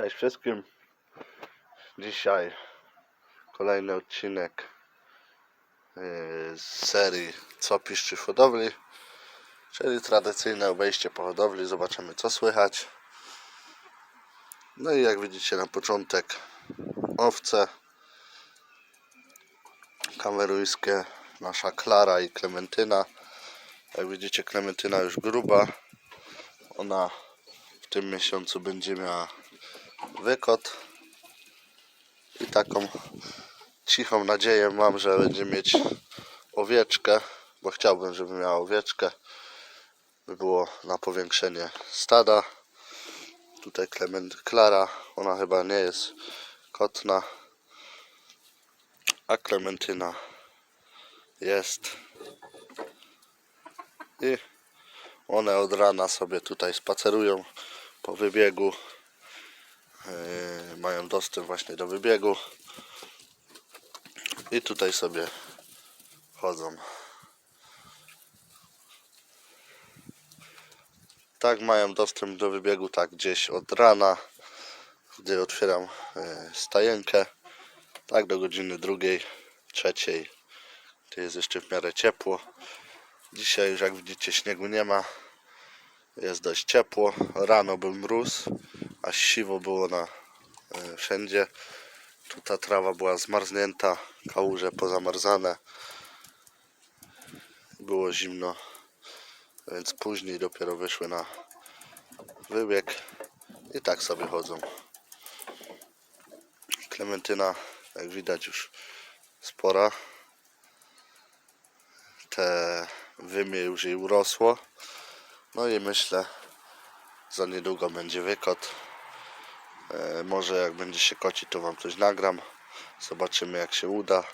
Cześć wszystkim. Dzisiaj kolejny odcinek yy, z serii Co piszczy w hodowli, czyli tradycyjne obejście po hodowli. Zobaczymy co słychać. No i jak widzicie na początek owce kamerujskie, nasza Klara i Klementyna. Jak widzicie Klementyna już gruba. Ona w tym miesiącu będzie miała wykot i taką cichą nadzieję mam, że będzie mieć owieczkę, bo chciałbym, żeby miała owieczkę, by było na powiększenie stada. Tutaj Klement Klara, ona chyba nie jest kotna, a Klementyna jest. I one od rana sobie tutaj spacerują po wybiegu. Yy, mają dostęp właśnie do wybiegu. I tutaj sobie chodzą. Tak mają dostęp do wybiegu tak gdzieś od rana, gdy otwieram yy, stajenkę. Tak do godziny drugiej, trzeciej. To jest jeszcze w miarę ciepło. Dzisiaj już jak widzicie śniegu nie ma. Jest dość ciepło. Rano był mróz, a siwo było na e, wszędzie. Tu ta trawa była zmarznięta, kałuże pozamarzane. Było zimno, więc później dopiero wyszły na wybieg i tak sobie chodzą. Klementyna, jak widać, już spora. Te wymie już jej urosło. No i myślę, za niedługo będzie wykot. E, może jak będzie się kocić, to wam coś nagram. Zobaczymy jak się uda.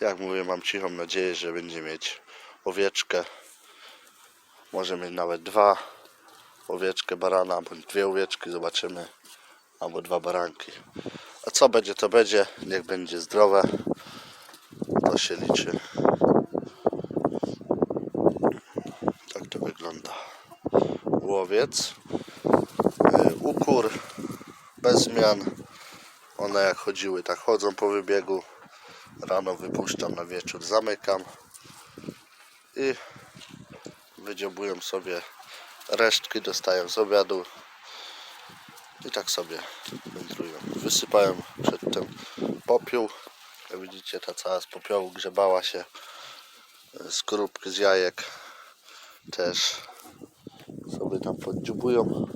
Jak mówię, mam cichą nadzieję, że będzie mieć owieczkę. Może mieć nawet dwa. Owieczkę, barana, bądź dwie owieczki, zobaczymy. Albo dwa baranki. A co będzie, to będzie. Niech będzie zdrowe. To się liczy. Tak to wygląda. Łowiec. Yy, Ukór bez zmian. One jak chodziły, tak chodzą po wybiegu. Rano wypuszczam, na wieczór zamykam. I wydziobują sobie resztki, dostają z obiadu. I tak sobie wędrują. Wysypałem przedtem popiół. Jak widzicie, ta cała z popiołu grzebała się z grupki z jajek też sobie tam poddziubują.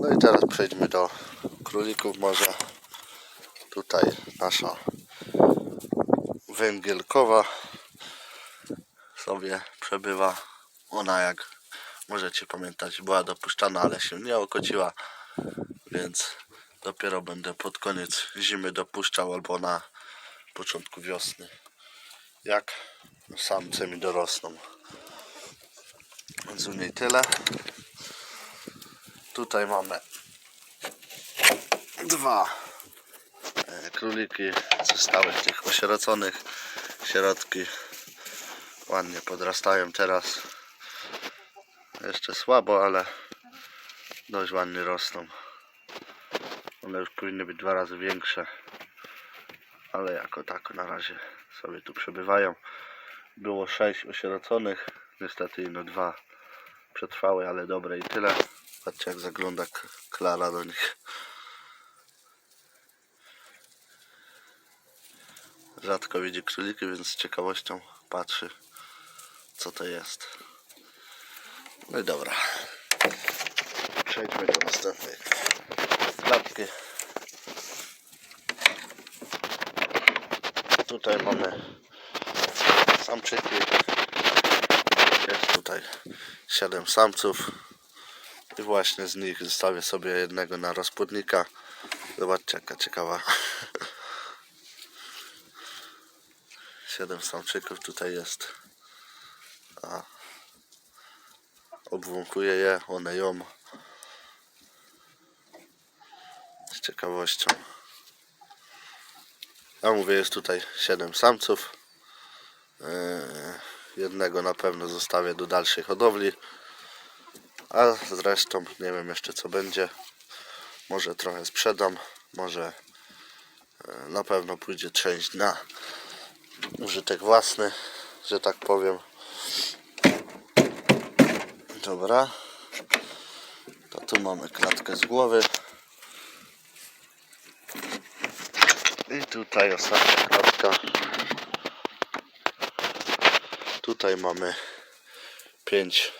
No i teraz przejdźmy do królików może. Tutaj nasza węgielkowa sobie przebywa. Ona jak możecie pamiętać była dopuszczana, ale się nie okociła, więc dopiero będę pod koniec zimy dopuszczał albo na początku wiosny. Jak samce mi dorosną. Więc u niej tyle. Tutaj mamy dwa e, króliki ze stałych tych osieroconych. Środki ładnie podrastają teraz. Jeszcze słabo, ale dość ładnie rosną. One już powinny być dwa razy większe. Ale jako tako na razie sobie tu przebywają. Było sześć osieroconych. Niestety no dwa przetrwały, ale dobre i tyle. Patrzcie jak zagląda Klara do nich. Rzadko widzi króliki, więc z ciekawością patrzy co to jest. No i dobra. Przejdźmy do następnej klatki. Tutaj mamy samczyki. Jest tutaj 7 samców. I właśnie z nich zostawię sobie jednego na rozpłodnika. Zobaczcie jaka ciekawa. 7 samczyków tutaj jest. A obwąkuję je, one ją. Z ciekawością. Ja mówię, jest tutaj 7 samców. Yy, jednego na pewno zostawię do dalszej hodowli. A zresztą nie wiem jeszcze co będzie. Może trochę sprzedam, może e, na pewno pójdzie część na użytek własny, że tak powiem. Dobra. To tu mamy klatkę z głowy. I tutaj ostatnia klatka. Tutaj mamy pięć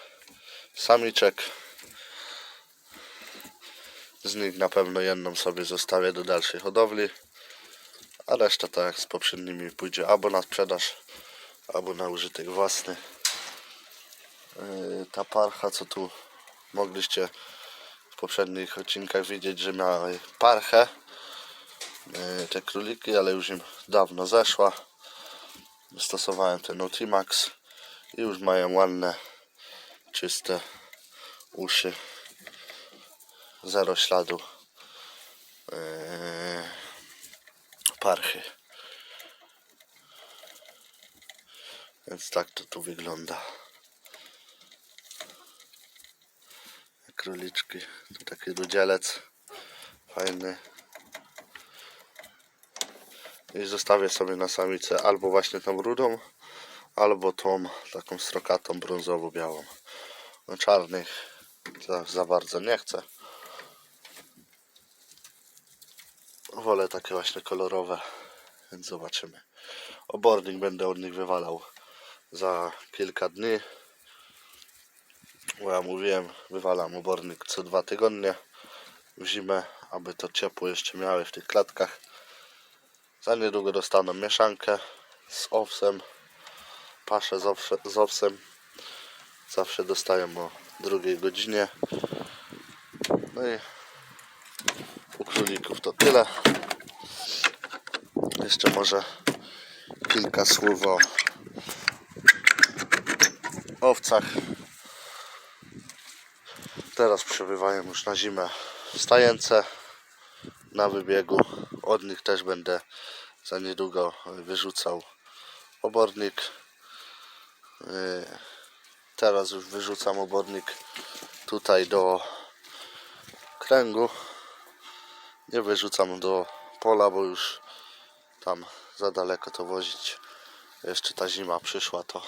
samiczek. Z nich na pewno jedną sobie zostawię do dalszej hodowli. A reszta tak jak z poprzednimi pójdzie albo na sprzedaż, albo na użytek własny. Yy, Ta parcha, co tu mogliście w poprzednich odcinkach widzieć, że miała parchę. Yy, Te króliki, ale już im dawno zeszła. Stosowałem ten Nutrimax i już mają ładne, czyste uszy. Zero śladu yy, parchy. Więc tak to tu wygląda. Króliczki. Tu taki rudzielec. Fajny. I zostawię sobie na samicę albo właśnie tą rudą, albo tą taką strokatą brązowo-białą. No czarnych za, za bardzo nie chcę. Wolę takie właśnie kolorowe, więc zobaczymy. Obornik będę od nich wywalał za kilka dni. Bo ja mówiłem, wywalam obornik co dwa tygodnie w zimę, aby to ciepło jeszcze miały w tych klatkach. Za niedługo dostaną mieszankę z owsem, paszę z, z owsem. Zawsze dostają o drugiej godzinie. No i u królików to tyle. Jeszcze może kilka słów o owcach. Teraz przebywają już na zimę stajence na wybiegu. Od nich też będę za niedługo wyrzucał obornik. Teraz już wyrzucam obornik tutaj do kręgu. Nie wyrzucam do pola, bo już tam za daleko to wozić. Jeszcze ta zima przyszła, to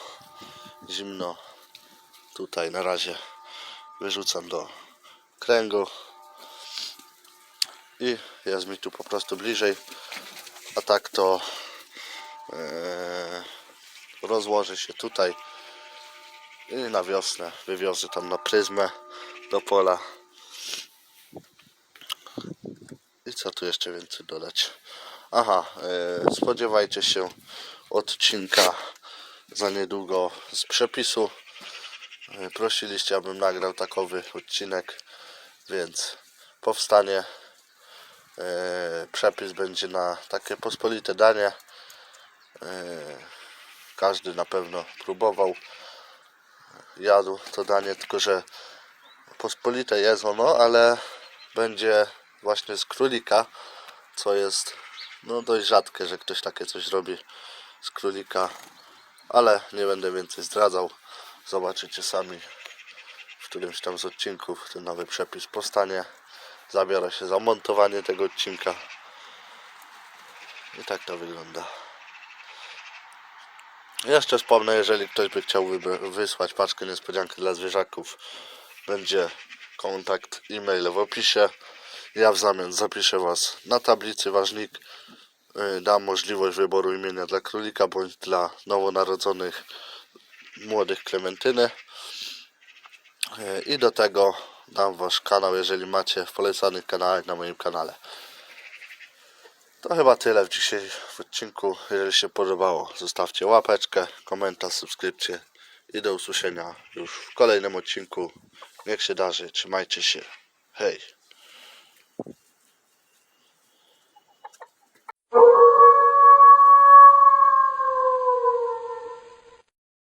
zimno. Tutaj na razie wyrzucam do kręgu i jest mi tu po prostu bliżej. A tak to e, rozłoży się tutaj i na wiosnę wywiozę tam na pryzmę do pola. I co tu jeszcze więcej dodać? Aha, e, spodziewajcie się odcinka za niedługo z przepisu. E, prosiliście, abym nagrał takowy odcinek, więc powstanie. E, przepis będzie na takie pospolite danie. E, każdy na pewno próbował, jadł to danie, tylko że pospolite jest ono, ale będzie właśnie z królika, co jest no dość rzadkie, że ktoś takie coś robi z królika, ale nie będę więcej zdradzał. Zobaczycie sami w którymś tam z odcinków ten nowy przepis powstanie. Zabiorę się za montowanie tego odcinka. I tak to wygląda. Jeszcze wspomnę, jeżeli ktoś by chciał wysłać paczkę niespodziankę dla zwierzaków, będzie kontakt e-mail w opisie. Ja w zamian zapiszę Was na tablicy ważnik. Y, Dam możliwość wyboru imienia dla królika bądź dla nowonarodzonych młodych klementyny. Y, I do tego dam Wasz kanał, jeżeli macie w polecanych kanałach na moim kanale. To chyba tyle w dzisiejszym odcinku. Jeżeli się podobało, zostawcie łapeczkę, komentarz, subskrypcję i do usłyszenia już w kolejnym odcinku. Niech się darzy, trzymajcie się. Hej!